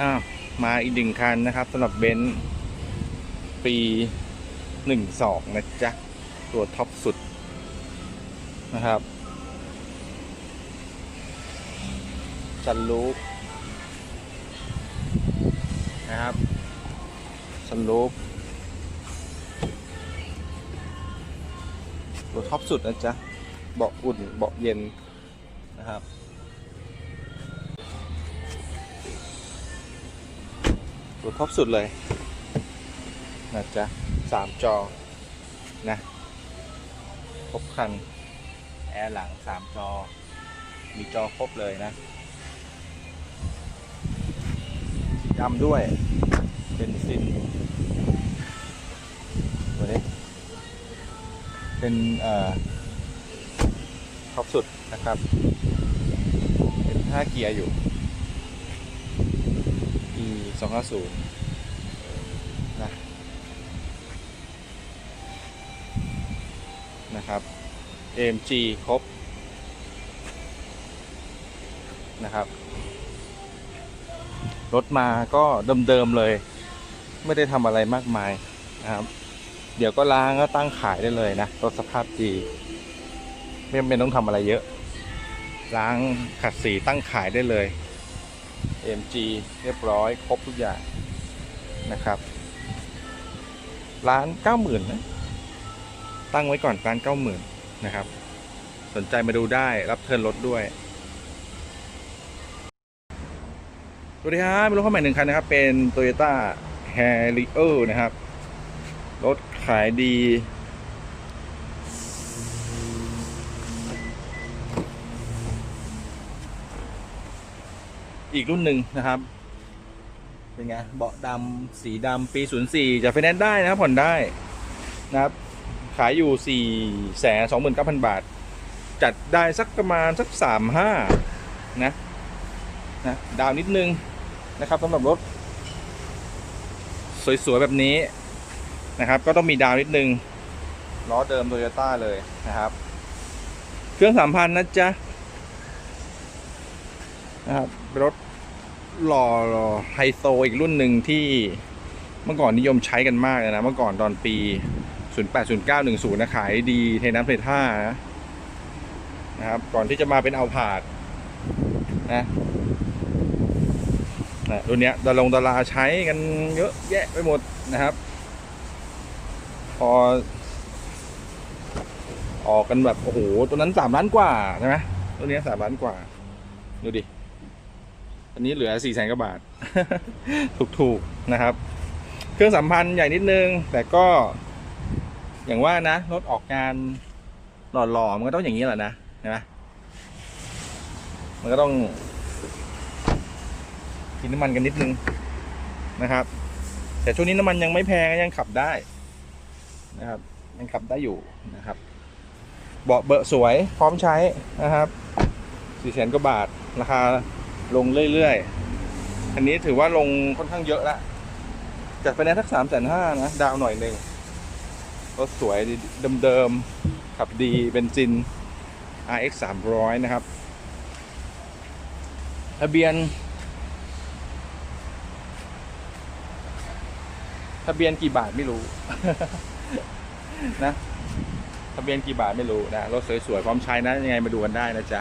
อ้าวมาอีกหนึ่งคันนะครับสำหรับเบนซ์ปีหนึ่งสองนะจ๊ะ ตัวท็อปสุดนะครับซันลูปนะครับซันลูปตัวท็อปสุดนะจ๊ะ เบาะอุ่น เบาะเย็นนะครับ ตัวท็อปสุดเลยนะจ๊ะสามจอนะครบคัน แอร์หลังสามจอ มีจอครบเลยนะดำด้วยเป็นซินตัวนี้เป็นเอ่อท็อปสุดนะครับ เป็นห้าเกียร์อยู่ สองห้าศูนย์นะนะครับ AMG ครบนะครับ รถมาก็เดิมๆเลย ไม่ได้ทำอะไรมากมายนะครับ เดี๋ยวก็ล้างก็ตั้งขายได้เลยนะ รถสภาพดี ไม่จำเป็นต้องทำอะไรเยอะ ล้างขัดสีตั้งขายได้เลย AMG เรียบร้อย ครบทุกอย่างนะครับร้านเก้าหมื่นนะตั้งไว้ก่อนร้านเก้าหมื่นนะครับ สนใจมาดูได้รับเทิร์นรถด้วยสวัสดีครับมีรถเข้าใหม่หนึ่งคันนะครับ เป็น Toyota Harrier นะครับ รถขายดี อีกรุ่นหนึ่งนะครับ เป็นไงเบาะดำสีดำปี 04 จะไฟแนนซ์ได้นะครับผ่อนได้นะครับ ขายอยู่ 4 2 9 0 0 0 บาท จัดได้สักประมาณสัก 35 นะนะดาวนิดนึงนะครับสำหรับรถ สวย ๆ แบบนี้นะครับ ก็ต้องมีดาวนิดนึงล้อเดิมโตโยต้าเลยนะครับ เครื่องสามพันนะจ๊ะ นะครับ รถหล่อไฮโซอีกรุ่นหนึ่งที่เมื่อก่อนนิยมใช้กันมากเลยนะ เมื่อก่อนตอนปี 08 09 10นะขายดีเทน้ำเทท่านะนะครับ ก่อนที่จะมาเป็นเอาผาดนะนะรุ่นเนี้ยดารงดาราใช้กันเยอะแยะไปหมดนะครับ พอ ออกกันแบบ โอ้โห ตัวนั้นสามล้านกว่าใช่ไหมตัวเนี้ยสามล้านกว่า ดูดิ อันนี้เหลือสี่แสนกว่าบาท ถูกๆนะครับ เครื่องสัมพันธ์ใหญ่นิดนึง แต่ก็ อย่างว่านะรถออกงานหล่อๆมันก็ต้องอย่างนี้แหละนะใช่ไหมมันก็ต้องกินน้ำมันกันนิดนึงนะครับ แต่ช่วงนี้น้ำมันยังไม่แพงยังขับได้นะครับ ยังขับได้อยู่นะครับ เบาะเบอะสวยพร้อมใช้นะครับสี่แสนกว่าบาทราคา ลงเรื่อยๆ อันนี้ถือว่าลงค่อนข้างเยอะแล้วจัดไปในทักสามแสนห้านะ ดาวหน่อยหนึ่งรถสวยเดิมๆ ขับดีเบนซิน RX 300 นะครับ ทะเบียน ทะเบียนกี่บาทไม่รู้ นะ ทะเบียนกี่บาทไม่รู้นะ รถสวยๆ พร้อมใช้นะ ยังไงมาดูกันได้นะจ๊ะ